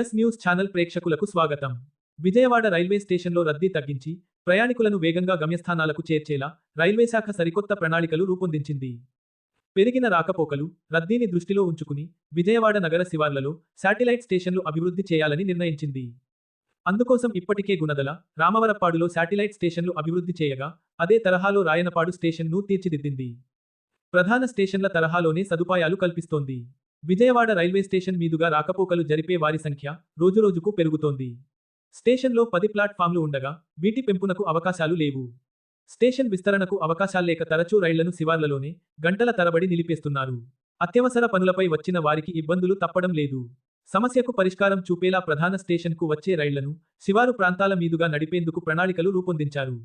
Yes news channel ప్రేక్షకులకు స్వాగతం. Vijayawada railway స్టేషన్లో రద్దీ తగ్గించి ప్రయాణికులను వేగంగా గమ్యస్థానాలకు చేర్చేలా రైల్వే శాఖ సరికొత్త ప్రణాళికలు రూపొందించింది. పెరిగిన రాకపోకలు రద్దీని దృష్టిలో ఉంచుకుని విజయవాడ నగర శివార్లలో శాటిలైట్ స్టేషన్లు అభివృద్ధి చేయాలని నిర్ణయించింది. అందుకోసం ఇప్పటికే గుణదల రామవరపాడులో శాటిలైట్ స్టేషన్లు అభివృద్ధి చేయగా అదే తరహాలో రాయనపాడు స్టేషన్ను తీర్చిదిద్దింది. ప్రధాన స్టేషన్ల తరహాలోనే సదుపాయాలు కల్పిస్తోంది. విజయవాడ రైల్వే స్టేషన్ మీదుగా రాకపోకలు జరిపే వారి సంఖ్య రోజురోజుకు పెరుగుతోంది. స్టేషన్లో పది ప్లాట్ఫామ్లు ఉండగా వీటి పెంపునకు అవకాశాలు లేవు. స్టేషన్ విస్తరణకు అవకాశాల్లేక తరచూ రైళ్ళను శివార్లలోనే గంటల తరబడి నిలిపేస్తున్నారు. అత్యవసర పనులపై వచ్చిన వారికి ఇబ్బందులు తప్పడం లేదు. సమస్యకు పరిష్కారం చూపేలా ప్రధాన స్టేషన్కు వచ్చే రైళ్ళను శివారు ప్రాంతాల మీదుగా నడిపేందుకు ప్రణాళికలు రూపొందించారు.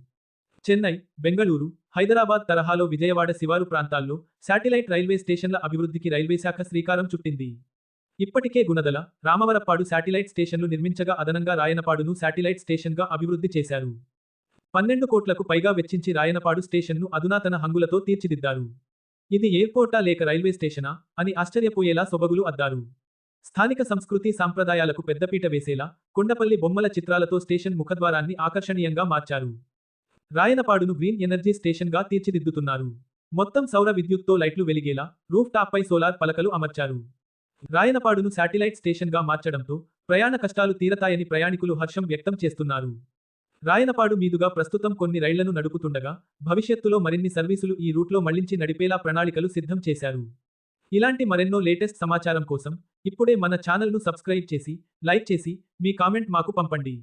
చెన్నై బెంగళూరు హైదరాబాద్ తరహాలో విజయవాడ శివారు ప్రాంతాల్లో శాటిలైట్ రైల్వే స్టేషన్ల అభివృద్ధికి రైల్వే శాఖ శ్రీకారం చుట్టింది. ఇప్పటికే గుణదల రామవరప్పాడు శాటిలైట్ స్టేషన్లు నిర్మించగా అదనంగా రాయనపాడును శాటిలైట్ స్టేషన్గా అభివృద్ధి చేశారు. పన్నెండు కోట్లకు పైగా వెచ్చించి రాయనపాడు స్టేషన్ను అధునాతన హంగులతో తీర్చిదిద్దారు. ఇది ఎయిర్పోర్టా లేక రైల్వే స్టేషనా అని ఆశ్చర్యపోయేలా సొబగులు అద్దారు. స్థానిక సంస్కృతి సాంప్రదాయాలకు పెద్దపీట వేసేలా కొండపల్లి బొమ్మల చిత్రాలతో స్టేషన్ ముఖద్వారాన్ని ఆకర్షణీయంగా మార్చారు. రాయనపాడును గ్రీన్ ఎనర్జీ స్టేషన్గా తీర్చిదిద్దుతున్నారు. మొత్తం సౌర విద్యుత్తో లైట్లు వెలిగేలా రూఫ్ టాప్పై సోలార్ పలకలు అమర్చారు. రాయనపాడును శాటిలైట్ స్టేషన్గా మార్చడంతో ప్రయాణ కష్టాలు తీరతాయని ప్రయాణికులు హర్షం వ్యక్తం చేస్తున్నారు. రాయనపాడు మీదుగా ప్రస్తుతం కొన్ని రైళ్ళను నడుపుతుండగా భవిష్యత్తులో మరిన్ని సర్వీసులు ఈ రూట్లో మళ్ళించి నడిపేలా ప్రణాళికలు సిద్ధం చేశారు. ఇలాంటి మరెన్నో లేటెస్ట్ సమాచారం కోసం ఇప్పుడే మన ఛానల్ను సబ్స్క్రైబ్ చేసి లైక్ చేసి మీ కామెంట్ మాకు పంపండి.